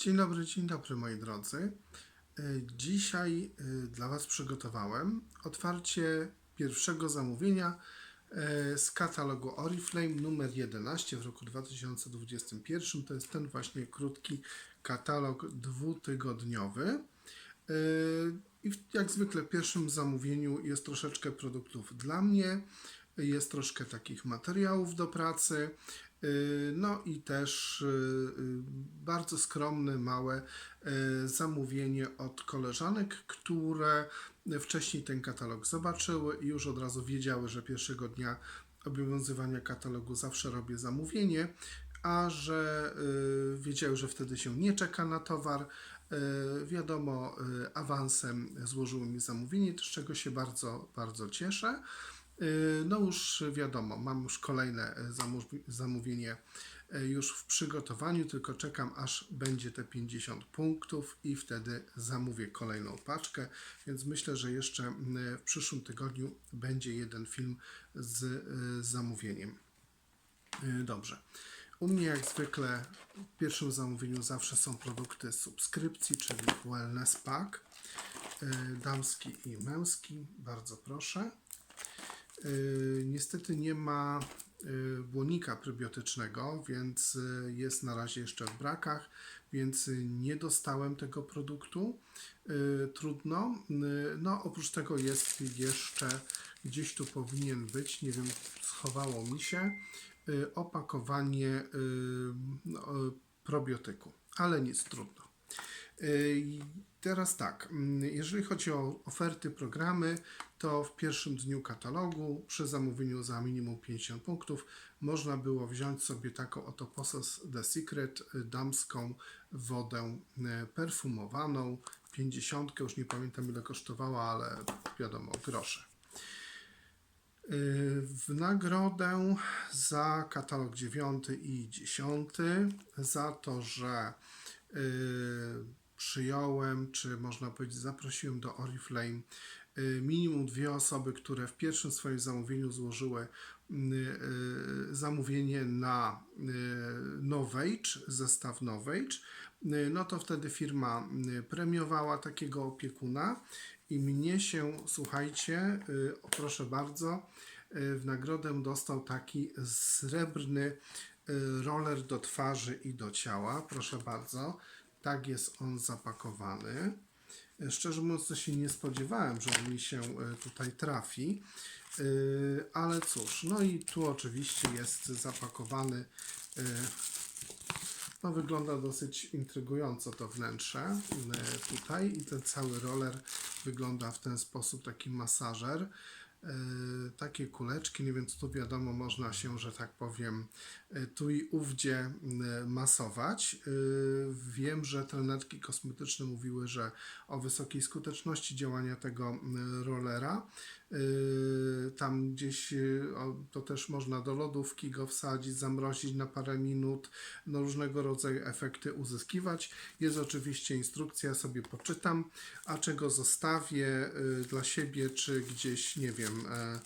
Dzień dobry, dzień dobry moi drodzy. E, Dzisiaj e, dla Was przygotowałem otwarcie pierwszego zamówienia e, z katalogu Oriflame numer 11 w roku 2021. To jest ten właśnie krótki katalog dwutygodniowy. I jak zwykle w pierwszym zamówieniu jest troszeczkę produktów dla mnie, jest troszkę takich materiałów do pracy. Y, No i też y, y, bardzo skromne, małe zamówienie od koleżanek, które wcześniej ten katalog zobaczyły i już od razu wiedziały, że pierwszego dnia obowiązywania katalogu zawsze robię zamówienie, a że wiedziały, że wtedy się nie czeka na towar. Wiadomo, awansem złożyły mi zamówienie, z czego się bardzo, bardzo cieszę. Y, No już wiadomo, mam już kolejne y, zamów- zamówienie y, już w przygotowaniu, tylko czekam aż będzie te 50 punktów i wtedy zamówię kolejną paczkę, więc myślę, że jeszcze w przyszłym tygodniu będzie jeden film z zamówieniem. Dobrze. U mnie jak zwykle w pierwszym zamówieniu zawsze są produkty subskrypcji, czyli Wellness Pack, damski i męski, bardzo proszę. Y, Niestety nie ma y, błonika prebiotycznego, więc y, jest na razie jeszcze w brakach, więc nie dostałem tego produktu. Trudno. No, oprócz tego jest jeszcze gdzieś tu powinien być, nie wiem, schowało mi się, opakowanie no, probiotyku, ale nic, trudno. Teraz tak, mm, jeżeli chodzi o oferty, programy, to w pierwszym dniu katalogu przy zamówieniu za minimum 50 punktów można było wziąć sobie taką oto Posos The Secret damską wodę y, perfumowaną, 50, już nie pamiętam ile kosztowała, ale wiadomo, grosze. Y, W nagrodę za katalog 9 i 10, za to, że y, przyjąłem, czy można powiedzieć, zaprosiłem do Oriflame y, minimum dwie osoby, które w pierwszym swoim zamówieniu złożyły y, y, zamówienie na Novage, zestaw Novage, no to wtedy firma premiowała takiego opiekuna i mnie się, słuchajcie, proszę bardzo, w nagrodę dostał taki srebrny roller do twarzy i do ciała. Proszę bardzo, tak jest on zapakowany. Y, Szczerze mówiąc, się nie spodziewałem, że mi się y, tutaj trafi. Y, Ale cóż, no i tu oczywiście jest zapakowany. No, wygląda dosyć intrygująco to wnętrze tutaj i ten cały roller wygląda w ten sposób, taki masażer. Y, Takie kuleczki, nie wiem, co tu wiadomo, można się, że tak powiem, y, tu i ówdzie masować. Y, Wiem, że trenerki kosmetyczne mówiły, że o wysokiej skuteczności działania tego rollera. Y, Tam gdzieś y, o, to też można do lodówki go wsadzić, zamrozić na parę minut, no różnego rodzaju efekty uzyskiwać. Jest oczywiście instrukcja, sobie poczytam, a czego zostawię y, dla siebie, czy gdzieś, nie wiem, e,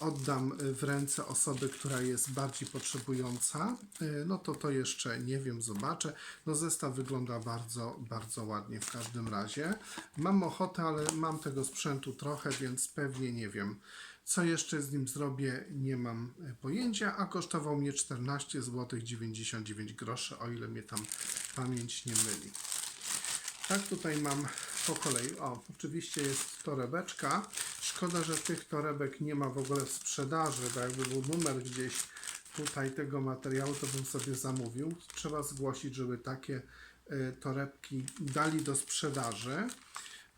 oddam w ręce osoby, która jest bardziej potrzebująca, y, no to to jeszcze nie wiem, zobaczę. No zestaw wygląda bardzo, bardzo ładnie w każdym razie. Mam ochotę, ale mam tego sprzętu trochę, więc pewnie nie wiem. Co jeszcze z nim zrobię, nie mam e, pojęcia, a kosztował mnie 14 zł 99 groszy, o ile mnie tam pamięć nie myli. Tak, tutaj mam po kolei. O, oczywiście jest torebeczka. Szkoda, że tych torebek nie ma w ogóle w sprzedaży, bo jakby był numer gdzieś tutaj tego materiału, to bym sobie zamówił. Trzeba zgłosić, żeby takie y, torebki dali do sprzedaży.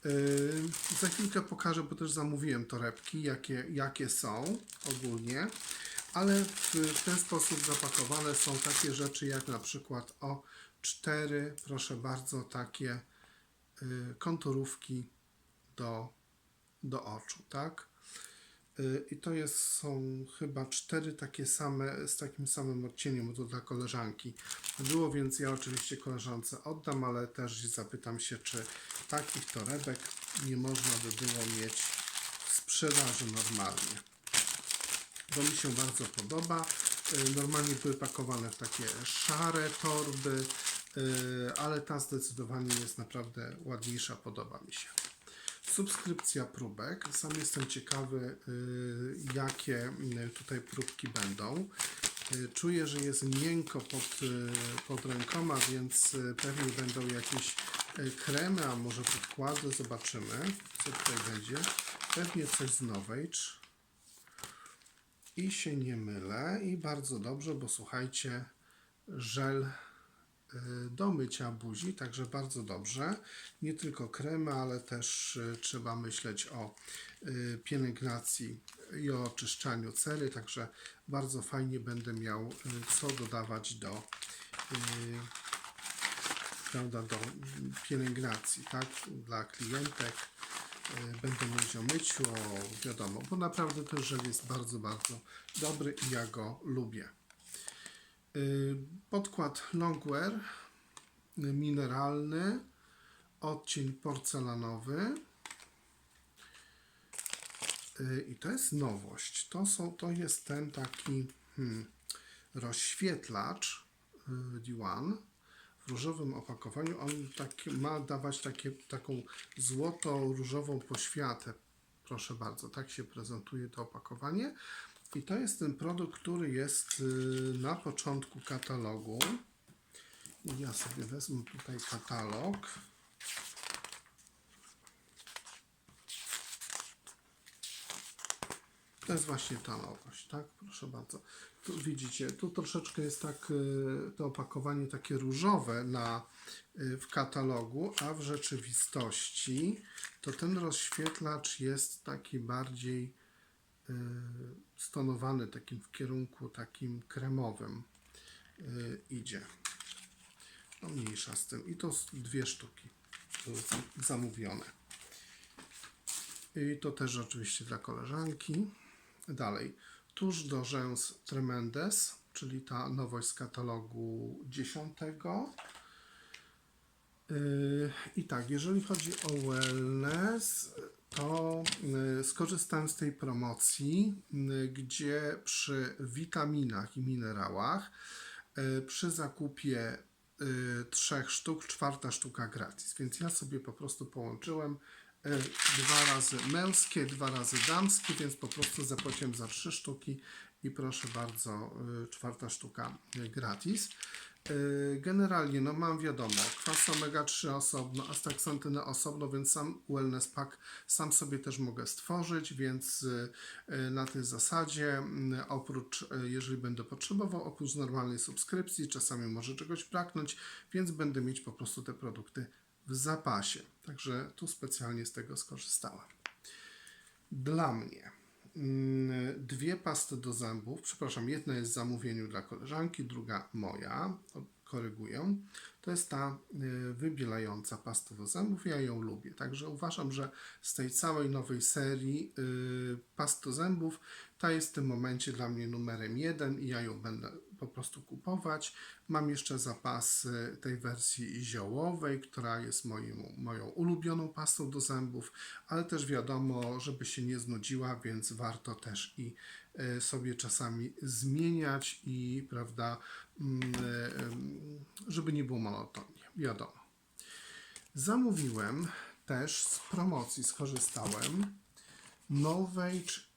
Y, za chwilkę pokażę, bo też zamówiłem torebki, jakie, jakie są ogólnie. Ale w, ten sposób zapakowane są takie rzeczy, jak na przykład o cztery, proszę bardzo, takie y, konturówki do, do oczu, tak? Y, I to jest, są chyba cztery takie same, z takim samym odcieniem, bo to dla koleżanki było, więc ja oczywiście koleżance oddam, ale też zapytam się, czy takich torebek nie można by było mieć w sprzedaży normalnie bo mi się bardzo podoba. Y, Normalnie były pakowane w takie szare torby, y, ale ta zdecydowanie jest naprawdę ładniejsza, podoba mi się. Subskrypcja próbek. Sam jestem ciekawy, y, jakie y, tutaj próbki będą. Y, Czuję, że jest miękko pod, pod rękoma, więc pewnie będą jakieś kremy, a może podkłady. Zobaczymy, co tutaj będzie. Pewnie coś z Novage. I się nie mylę. I bardzo dobrze, bo słuchajcie, żel do mycia buzi, także bardzo dobrze. Nie tylko kremy, ale też y, trzeba myśleć o y, pielęgnacji i o oczyszczaniu cery, także bardzo fajnie będę miał y, co dodawać do y, prawda, do pielęgnacji, tak, dla klientek. Y, Będę mówić o myciu, o wiadomo, bo naprawdę ten żel jest bardzo, bardzo dobry i ja go lubię. Y, Podkład Longwear y, mineralny, odcień porcelanowy. Y, I to jest nowość. To, są, to jest ten taki hmm, rozświetlacz y, D1 w różowym opakowaniu. On taki, ma dawać takie, taką złoto-różową poświatę. Proszę bardzo, tak się prezentuje to opakowanie. I to jest ten produkt, który jest y, na początku katalogu. I ja sobie wezmę tutaj katalog. To jest właśnie ta nowość, tak? Proszę bardzo. Tu widzicie, tu troszeczkę jest tak y, to opakowanie takie różowe na, y, w katalogu, a w rzeczywistości to ten rozświetlacz jest taki bardziej stonowany, takim w kierunku takim kremowym y, idzie. No mniejsza z tym. I to dwie sztuki zamówione. I to też oczywiście dla koleżanki. Dalej. Tuż do rzęs Tremendes, czyli ta nowość z katalogu 10. Yy, I tak, jeżeli chodzi o wellness, to yy, skorzystałem z tej promocji, yy, gdzie przy witaminach i minerałach yy, przy zakupie trzech sztuk, czwarta sztuka gratis. Więc ja sobie po prostu połączyłem dwa razy męskie, dwa razy damskie, więc po prostu zapłaciłem za trzy sztuki i proszę bardzo, czwarta sztuka gratis. Yy, Generalnie, no mam wiadomo, kwas omega-3 osobno, astaxantynę osobno, więc sam wellness pack sam sobie też mogę stworzyć, więc yy, yy, na tej zasadzie, oprócz, jeżeli będę potrzebował, oprócz normalnej subskrypcji, czasami może czegoś braknąć, więc będę mieć po prostu te produkty w zapasie. Także tu specjalnie z tego skorzystałem. Dla mnie dwie pasty do zębów. Przepraszam, jedna jest w zamówieniu dla koleżanki, druga moja. Koryguję. To jest ta y, wybielająca pasta do zębów. Ja ją lubię. Także uważam, że z tej całej nowej serii y, past do zębów ta jest w tym momencie dla mnie numerem jeden i ja ją będę po prostu kupować. Mam jeszcze zapasy tej wersji ziołowej, która jest moją, moją ulubioną pastą do zębów, ale też wiadomo, żeby się nie znudziła, więc warto też i e, sobie czasami zmieniać i prawda, mm, e, żeby nie było monotonnie, wiadomo. Zamówiłem też z promocji, skorzystałem y,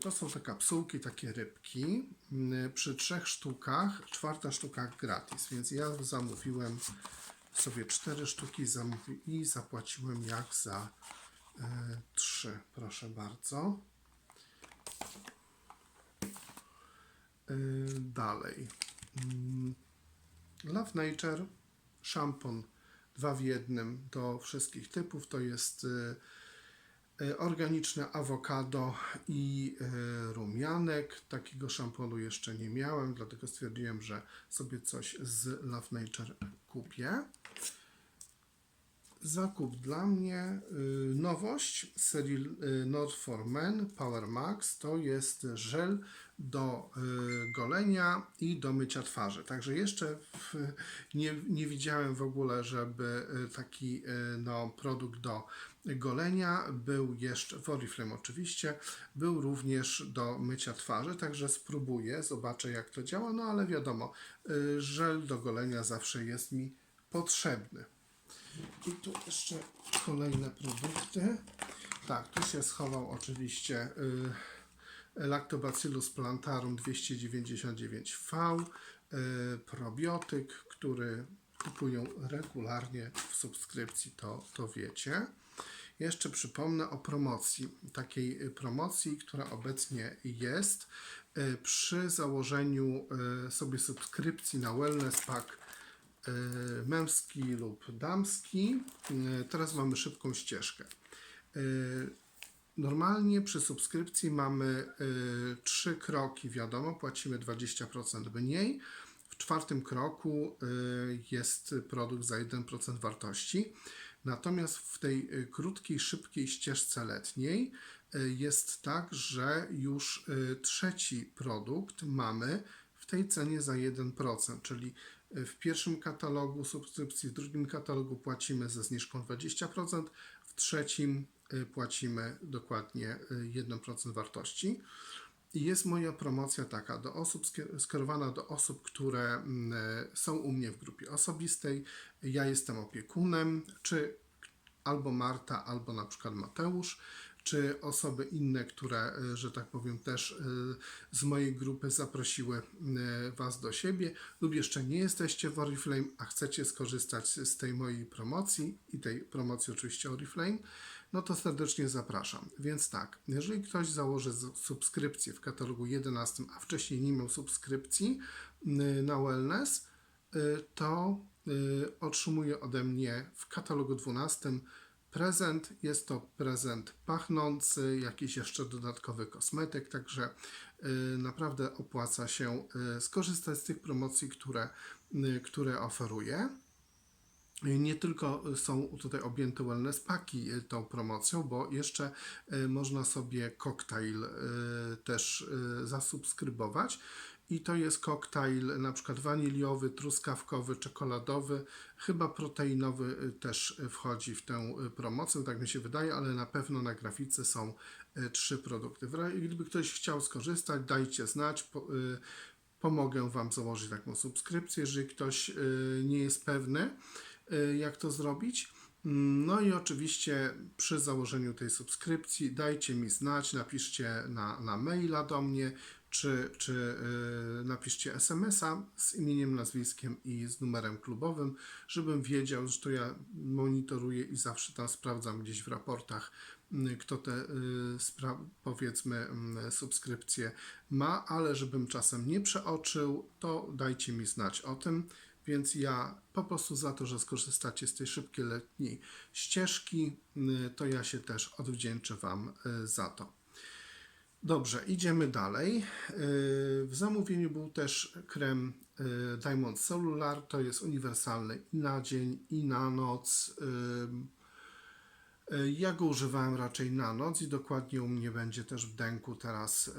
to są te kapsułki, takie rybki. y, Przy trzech sztukach, czwarta sztuka gratis, więc ja zamówiłem sobie cztery sztuki zamówi- i zapłaciłem jak za y, trzy, proszę bardzo. Y, Dalej. Mm, Love Nature, szampon dwa w jednym do wszystkich typów. To jest y, y, organiczne awokado i y, rumianek. Takiego szamponu jeszcze nie miałem, dlatego stwierdziłem, że sobie coś z Love Nature kupię. Zakup dla mnie, y, nowość serii y, Not for Men Power Max to jest żel do y, golenia i do mycia twarzy. Także jeszcze w, nie, nie widziałem w ogóle, żeby taki no, produkt do golenia był jeszcze, w Oriflame oczywiście, był również do mycia twarzy, także spróbuję, zobaczę jak to działa, no ale wiadomo, y, żel do golenia zawsze jest mi potrzebny. I tu jeszcze kolejne produkty. Tak, tu się schował oczywiście y, Lactobacillus plantarum 299V, y, probiotyk, który kupują regularnie w subskrypcji, to, to wiecie. Jeszcze przypomnę o promocji. Takiej y, promocji, która obecnie jest y, przy założeniu y, sobie subskrypcji na Wellness Pack męski lub damski. Teraz mamy szybką ścieżkę. Normalnie przy subskrypcji mamy trzy kroki, wiadomo, płacimy 20% mniej. W czwartym kroku jest produkt za 1% wartości. Natomiast w tej y, krótkiej, szybkiej ścieżce letniej y, jest tak, że już y, trzeci produkt mamy w tej cenie za 1%, czyli w pierwszym katalogu subskrypcji, w drugim katalogu płacimy ze zniżką 20%, w trzecim płacimy dokładnie y, 1% wartości. I jest moja promocja taka do osób skier- skierowana do osób, które mm, e, są u mnie w grupie osobistej. Ja jestem opiekunem, czy albo Marta, albo na przykład Mateusz, czy osoby inne, które, e, że tak powiem, też e, z mojej grupy zaprosiły e, Was do siebie, lub jeszcze nie jesteście w Oriflame, a chcecie skorzystać z tej mojej promocji i tej promocji oczywiście Oriflame, no to serdecznie zapraszam. Więc tak, jeżeli ktoś założy subskrypcję w katalogu 11, a wcześniej nie miał subskrypcji y, na Wellness, y, to y, otrzymuje ode mnie w katalogu 12 prezent. Jest to prezent pachnący, jakiś jeszcze dodatkowy kosmetyk, także naprawdę opłaca się skorzystać z tych promocji, które, które oferuję. Nie tylko są tutaj objęte wellness paki tą promocją, bo jeszcze y, można sobie koktajl y, też y, zasubskrybować. I to jest koktajl na przykład waniliowy, truskawkowy, czekoladowy, chyba proteinowy też wchodzi w tę promocję, tak mi się wydaje, ale na pewno na grafice są trzy produkty. Gdyby ktoś chciał skorzystać, dajcie znać. Po, pomogę Wam założyć taką subskrypcję, jeżeli ktoś nie jest pewny, jak to zrobić. No i oczywiście przy założeniu tej subskrypcji dajcie mi znać, napiszcie na, na maila do mnie, czy, czy y, napiszcie SMS-a z imieniem, nazwiskiem i z numerem klubowym, żebym wiedział, że to ja monitoruję i zawsze tam sprawdzam gdzieś w raportach, y, kto te y, spra- powiedzmy mm, subskrypcje ma, ale żebym czasem nie przeoczył, to dajcie mi znać o tym. Więc ja po prostu za to, że skorzystacie z tej szybkiej letniej ścieżki, y, to ja się też odwdzięczę Wam y, za to. Dobrze, idziemy dalej. Y, W zamówieniu był też krem Diamond Cellular. To jest uniwersalny i na dzień, i na noc. Y, Ja go używałem raczej na noc i dokładnie u mnie będzie też w denku teraz,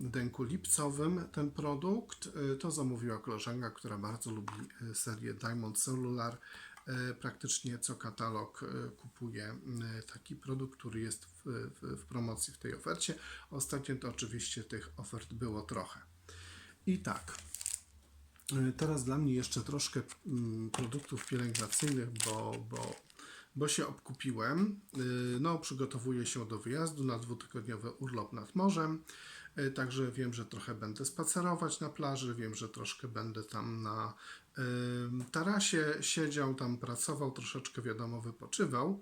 denku lipcowym ten produkt. Y, To zamówiła koleżanka, która bardzo lubi y, serię Diamond Cellular. Praktycznie co katalog kupuje taki produkt, który jest w, w, w promocji w tej ofercie. Ostatnio to oczywiście tych ofert było trochę. I tak, teraz dla mnie jeszcze troszkę mm, produktów pielęgnacyjnych, bo, bo, bo się obkupiłem. Y, No, przygotowuję się do wyjazdu na dwutygodniowy urlop nad morzem. Y, Także wiem, że trochę będę spacerować na plaży, wiem, że troszkę będę tam na ym, tarasie siedział, tam pracował, troszeczkę wiadomo wypoczywał,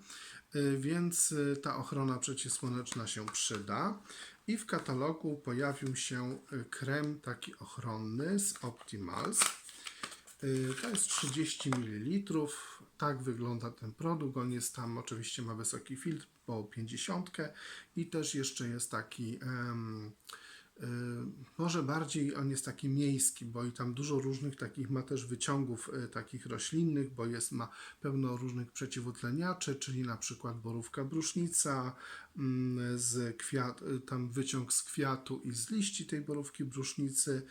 Y, więc y, ta ochrona przeciwsłoneczna się przyda. I w katalogu pojawił się y, krem taki ochronny z Optimals. Y, To jest 30 ml. Tak wygląda ten produkt. On jest tam, oczywiście ma wysoki filtr, po 50 i też jeszcze jest taki. y, może bardziej on jest taki miejski, bo i tam dużo różnych takich ma też wyciągów y, takich roślinnych, bo jest ma pełno różnych przeciwutleniaczy, czyli na przykład borówka brusznica, mm, z kwiat, y, tam wyciąg z kwiatu i z liści tej borówki brusznicy.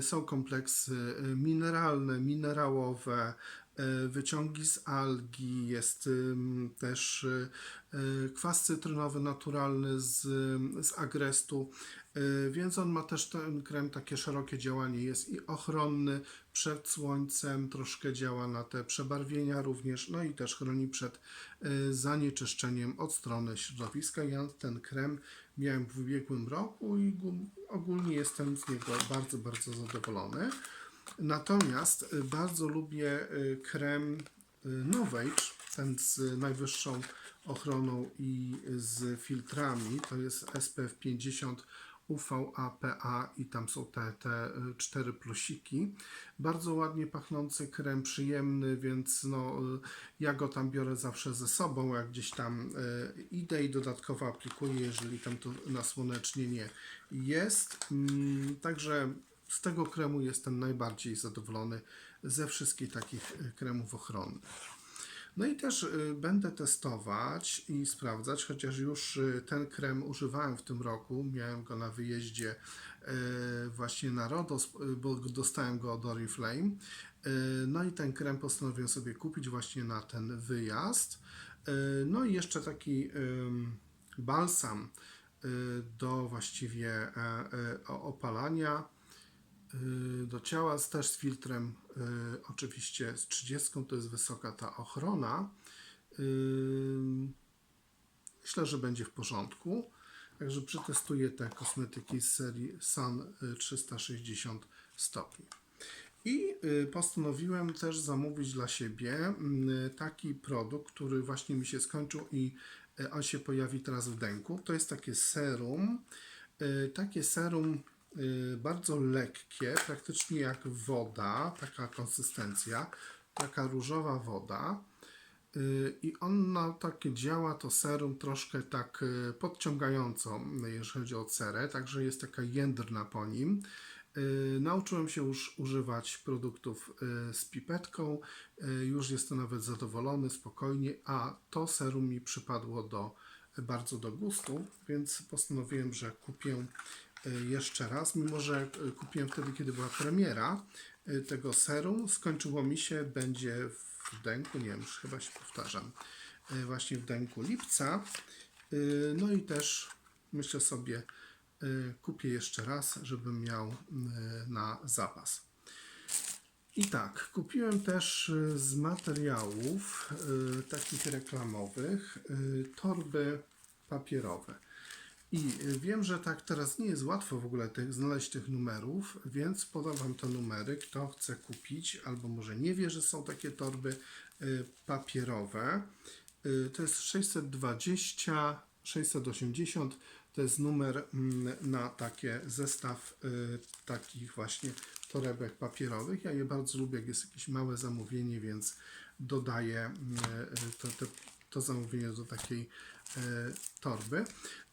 Są kompleksy mineralne, minerałowe, e, wyciągi z algi, jest też y, y, kwas cytrynowy naturalny z, z agrestu, y, więc on ma też ten krem takie szerokie działanie, jest i ochronny przed słońcem, troszkę działa na te przebarwienia również, no i też chroni przed zanieczyszczeniem od strony środowiska. Ja ten krem miałem w ubiegłym roku i ogólnie jestem z niego bardzo, bardzo zadowolony. Natomiast y, bardzo lubię y, krem y, Novage, ten z najwyższą ochroną i z filtrami. To jest SPF 50 UVA-PA i tam są te, te cztery plusiki. Bardzo ładnie pachnący krem, przyjemny, więc no, ja go tam biorę zawsze ze sobą, jak gdzieś tam idę i dodatkowo aplikuję, jeżeli tam to nasłonecznienie jest. Mm, Także z tego kremu jestem najbardziej zadowolony ze wszystkich takich y, kremów ochronnych. No i też y, będę testować i sprawdzać, chociaż już y, ten krem używałem w tym roku. Miałem go na wyjeździe właśnie na Rodos, bo dostałem go od Oriflame. No i ten krem postanowiłem sobie kupić właśnie na ten wyjazd. No i jeszcze taki balsam do właściwie e, e, opalania do ciała, też z filtrem, y, oczywiście z 30, to jest wysoka ta ochrona. Y, Myślę, że będzie w porządku. Także przetestuję te kosmetyki z serii Sun y, 360 stopni. I y, postanowiłem też zamówić dla siebie mm, taki produkt, który właśnie mi się skończył i y, on się pojawi teraz w denku. To jest takie serum. Y, Takie serum y, bardzo lekkie, praktycznie jak woda, taka konsystencja, taka różowa woda. Y, I on na takie działa to serum troszkę tak y, podciągająco, y, jeżeli chodzi o cerę, także jest taka jędrna po nim. Y, Nauczyłem się już używać produktów y, z pipetką, y, już jestem nawet zadowolony, spokojnie, a to serum mi przypadło do, bardzo do gustu, więc postanowiłem, że kupię y, jeszcze raz, mimo że y, kupiłem wtedy, kiedy była premiera y, tego serum, skończyło mi się, będzie w denku, nie wiem, już chyba się powtarzam, y, właśnie w denku lipca. Y, No i też myślę sobie, y, kupię jeszcze raz, żebym miał y, na zapas. I tak, kupiłem też y, z materiałów y, takich reklamowych y, torby papierowe. I wiem, że tak teraz nie jest łatwo w ogóle tych, znaleźć tych numerów, więc podam Wam te numery, kto chce kupić, albo może nie wie, że są takie torby y, papierowe. Y, To jest 620, 680, to jest numer mm, na takie zestaw y, takich właśnie torebek papierowych. Ja je bardzo lubię, jak jest jakieś małe zamówienie, więc dodaję mm, y, to, to, zamówienie do takiej torby.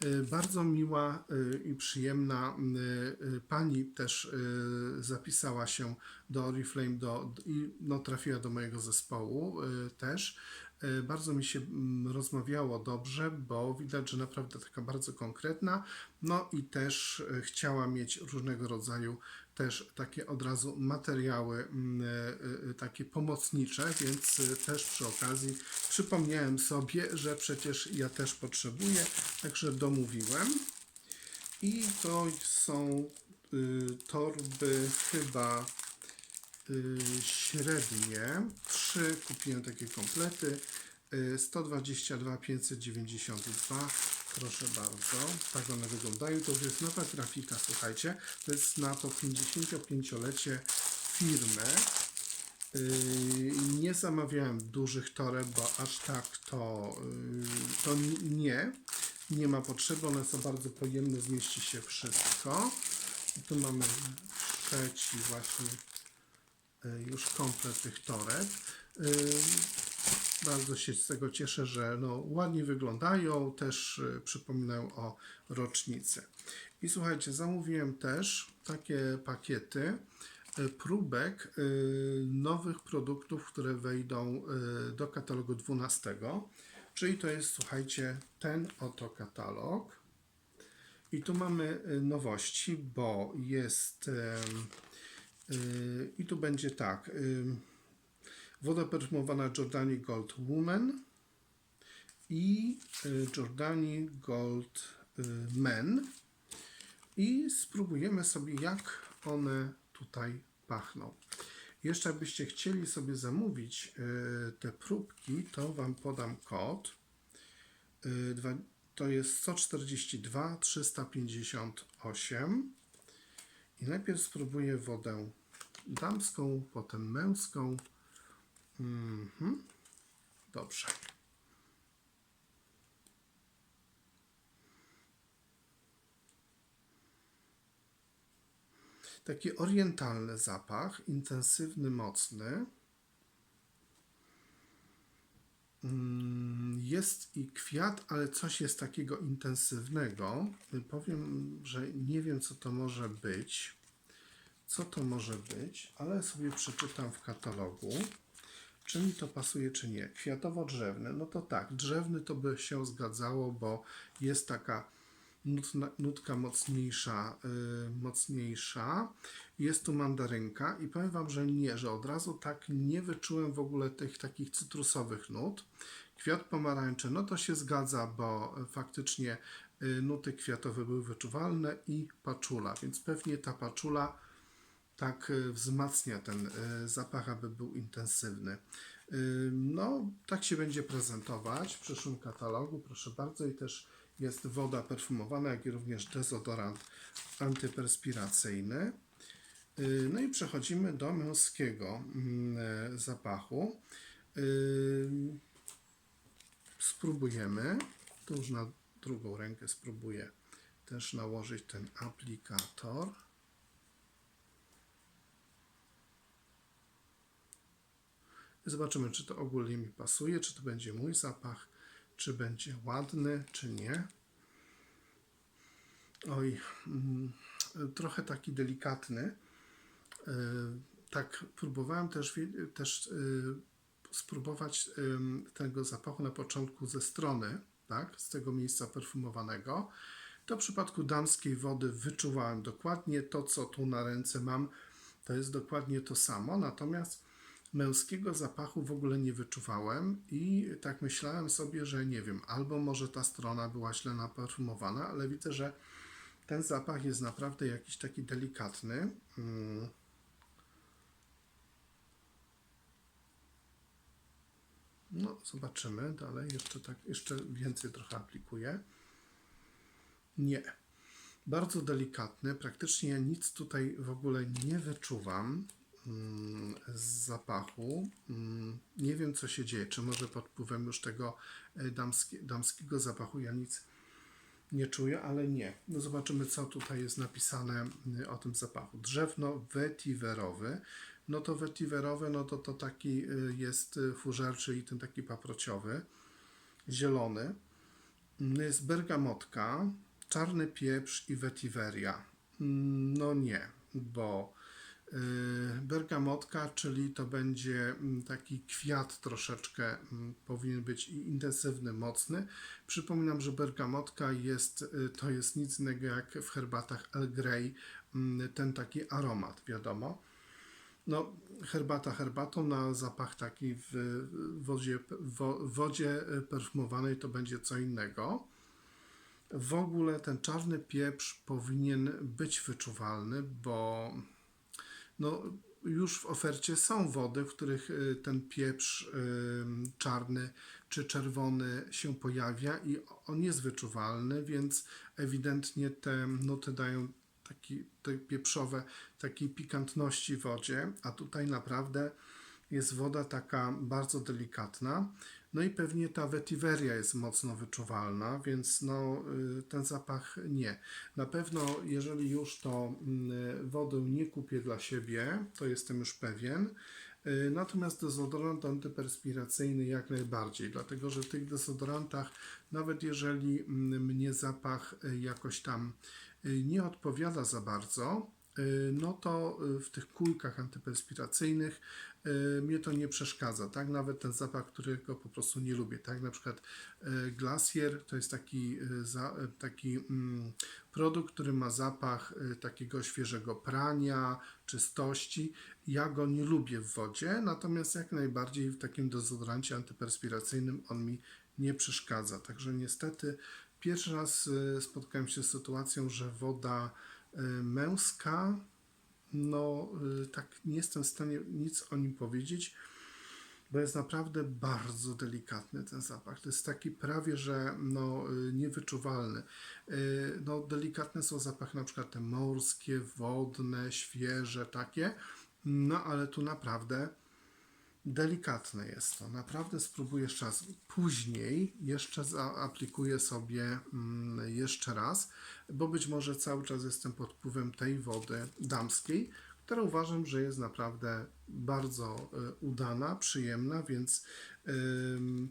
E, Bardzo miła e, i przyjemna e, pani też e, zapisała się do Oriflame do, i no, trafiła do mojego zespołu e, też. E, Bardzo mi się rozmawiało dobrze, bo widać, że naprawdę taka bardzo konkretna. No i też e, chciała mieć różnego rodzaju też takie od razu materiały mm, e, e, takie pomocnicze, więc e, też przy okazji przypomniałem sobie, że przecież ja też potrzebuję, także domówiłem. I to są y, torby chyba y, średnie. Trzy kupiłem takie komplety. Y, 122, 592. Proszę bardzo. Tak one wyglądają. To już jest nowa grafika, słuchajcie. To jest na to 55-lecie firmy. Yy, Nie zamawiałem dużych toreb, bo aż tak to, yy, to nie. Nie ma potrzeby, one są bardzo pojemne, zmieści się wszystko. I tu mamy trzeci właśnie yy, już komplet tych toreb. Bardzo się z tego cieszę, że no, ładnie wyglądają, też y, przypominają o rocznicy. I słuchajcie, zamówiłem też takie pakiety y, próbek y, nowych produktów, które wejdą do katalogu 12. Czyli to jest, słuchajcie, ten oto katalog. I tu mamy nowości, bo jest. I tu będzie tak. Woda perfumowana Giordani Gold Woman i y, Giordani Gold y, Men i spróbujemy sobie jak one tutaj pachną. Jeszcze jakbyście chcieli sobie zamówić y, te próbki, to Wam podam kod. To jest 142 358 i najpierw spróbuję wodę damską, potem męską. Mhm. Dobrze. Taki orientalny zapach, intensywny, mocny. Mm, Jest i kwiat, ale coś jest takiego intensywnego. Powiem, że nie wiem, co to może być. Co to może być, ale sobie przeczytam w katalogu, czy mi to pasuje, czy nie. Kwiatowo-drzewny, no to tak, drzewny to by się zgadzało, bo jest taka nutna, nutka mocniejsza, yy, mocniejsza. Jest tu mandarynka i powiem Wam, że nie, że od razu tak nie wyczułem w ogóle tych takich cytrusowych nut. Kwiat pomarańczy, no to się zgadza, bo faktycznie y, nuty kwiatowe były wyczuwalne i paczula, więc pewnie ta paczula tak y, wzmacnia ten y, zapach, aby był intensywny. Y, No, tak się będzie prezentować w przyszłym katalogu, proszę bardzo. I też jest woda perfumowana, jak i również dezodorant antyperspiracyjny. No i przechodzimy do męskiego mm, e, zapachu. Spróbujemy. Tu już na drugą rękę spróbuję też nałożyć ten aplikator. Zobaczymy, czy to ogólnie mi pasuje, czy to będzie mój zapach, czy będzie ładny, czy nie. Oj, mm, trochę taki delikatny. Y, Tak, próbowałem też, też y, spróbować tego zapachu na początku ze strony, tak, z tego miejsca perfumowanego. To w przypadku damskiej wody wyczuwałem dokładnie to, co tu na ręce mam, to jest dokładnie to samo, natomiast męskiego zapachu w ogóle nie wyczuwałem i tak myślałem sobie, że nie wiem, albo może ta strona była źle naperfumowana, ale widzę, że ten zapach jest naprawdę jakiś taki delikatny. Mm. No, zobaczymy dalej. Jeszcze tak, jeszcze więcej trochę aplikuję. Nie. Bardzo delikatny. Praktycznie nic tutaj w ogóle nie wyczuwam z zapachu. Mm, Nie wiem, co się dzieje. Czy może pod wpływem już tego e, damski, damskiego zapachu ja nic nie czuję, ale nie. No zobaczymy, co tutaj jest napisane y, o tym zapachu. Drzewno wetiwerowy. No to wetiwerowy, no to to taki y, jest y, fużerczy i ten taki paprociowy. Zielony. Mm, Jest bergamotka, czarny pieprz i vetiveria. Mm, No nie, bo bergamotka, czyli to będzie mm, taki kwiat troszeczkę, mm, powinien być intensywny, mocny. Przypominam, że bergamotka jest, y, to jest nic innego jak w herbatach Earl Grey, mm, ten taki aromat, wiadomo. No, herbata herbatą na zapach taki w wodzie, wo, wodzie perfumowanej to będzie co innego. W ogóle ten czarny pieprz powinien być wyczuwalny, bo no, już w ofercie są wody, w których y, ten pieprz y, czarny czy czerwony się pojawia i on jest wyczuwalny, więc ewidentnie te nuty dają taki, te pieprzowe takiej pikantności wodzie, a tutaj naprawdę jest woda taka bardzo delikatna. No i pewnie ta vetiveria jest mocno wyczuwalna, więc no, y, ten zapach nie. Na pewno, jeżeli już to mm, wodę nie kupię dla siebie, to jestem już pewien. Y, Natomiast dezodorant antyperspiracyjny jak najbardziej, dlatego że w tych dezodorantach, nawet jeżeli mm, mnie zapach y, jakoś tam nie odpowiada za bardzo, no to y, w tych kulkach antyperspiracyjnych y, mnie to nie przeszkadza, tak? Nawet ten zapach, którego po prostu nie lubię, tak? Na przykład y, Glacier to jest taki, y, y, taki mm, produkt, który ma zapach y, takiego świeżego prania, czystości. Ja go nie lubię w wodzie, natomiast jak najbardziej w takim dezodorancie antyperspiracyjnym on mi nie przeszkadza. Także niestety pierwszy raz y, spotkałem się z sytuacją, że woda y, męska, no y, tak nie jestem w stanie nic o nim powiedzieć, bo jest naprawdę bardzo delikatny ten zapach. To jest taki prawie, że no, y, niewyczuwalny. No, delikatne są zapachy na przykład te morskie, wodne, świeże takie, no ale tu naprawdę delikatne jest to. Naprawdę spróbuję jeszcze raz. Później jeszcze zaaplikuję sobie mm, jeszcze raz, bo być może cały czas jestem pod wpływem tej wody damskiej, która uważam, że jest naprawdę bardzo y, udana, przyjemna, więc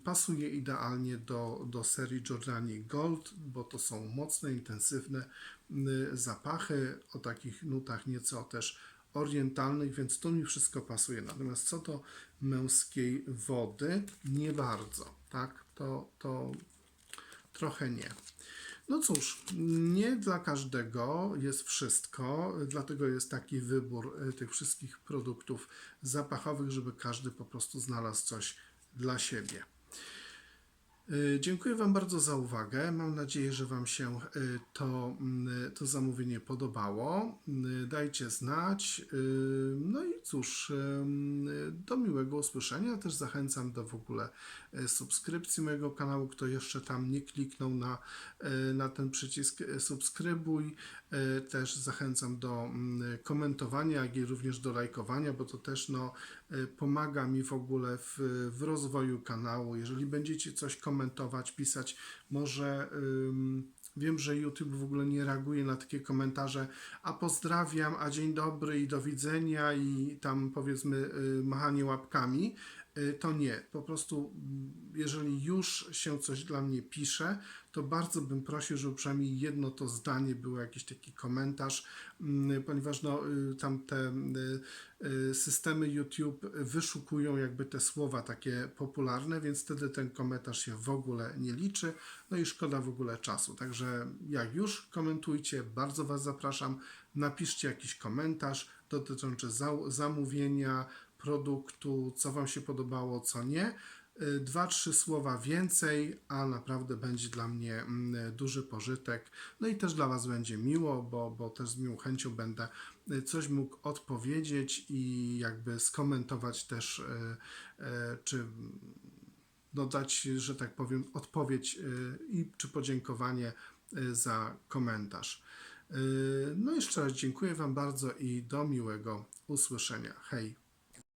pasuje idealnie do, do serii Giordani Gold, bo to są mocne, intensywne y, zapachy o takich nutach nieco też orientalnych, więc to mi wszystko pasuje. Natomiast co do męskiej wody, nie bardzo, tak? To, to trochę nie. No cóż, nie dla każdego jest wszystko, dlatego jest taki wybór y, tych wszystkich produktów zapachowych, żeby każdy po prostu znalazł coś dla siebie. Y, Dziękuję Wam bardzo za uwagę. Mam nadzieję, że Wam się y, to, mm, to zamówienie podobało. Y, Dajcie znać. Y, No i cóż, do miłego usłyszenia. Też zachęcam do w ogóle subskrypcji mojego kanału. Kto jeszcze tam nie kliknął na, na ten przycisk subskrybuj. Y, Też zachęcam do mm, komentowania, jak i również do lajkowania, bo to też no, y, pomaga mi w ogóle w, w rozwoju kanału. Jeżeli będziecie coś komentować, pisać, może ym, wiem, że YouTube w ogóle nie reaguje na takie komentarze, a pozdrawiam, a dzień dobry i do widzenia i tam powiedzmy y, machanie łapkami. Y, To nie, po prostu mm, jeżeli już się coś dla mnie pisze, to bardzo bym prosił, żeby przynajmniej jedno to zdanie było jakiś taki komentarz, mm, ponieważ no, y, tam te y, systemy YouTube wyszukują jakby te słowa takie popularne, więc wtedy ten komentarz się w ogóle nie liczy, no i szkoda w ogóle czasu. Także jak już komentujcie, bardzo Was zapraszam, napiszcie jakiś komentarz dotyczący za- zamówienia, produktu, co Wam się podobało, co nie. Y, Dwa, trzy słowa więcej, a naprawdę będzie dla mnie mm, duży pożytek. No i też dla Was będzie miło, bo, bo też z miłą chęcią będę y, coś mógł odpowiedzieć i jakby skomentować też, y, czy no dać, że tak powiem, odpowiedź i czy podziękowanie za komentarz. No jeszcze raz dziękuję Wam bardzo i do miłego usłyszenia. Hej!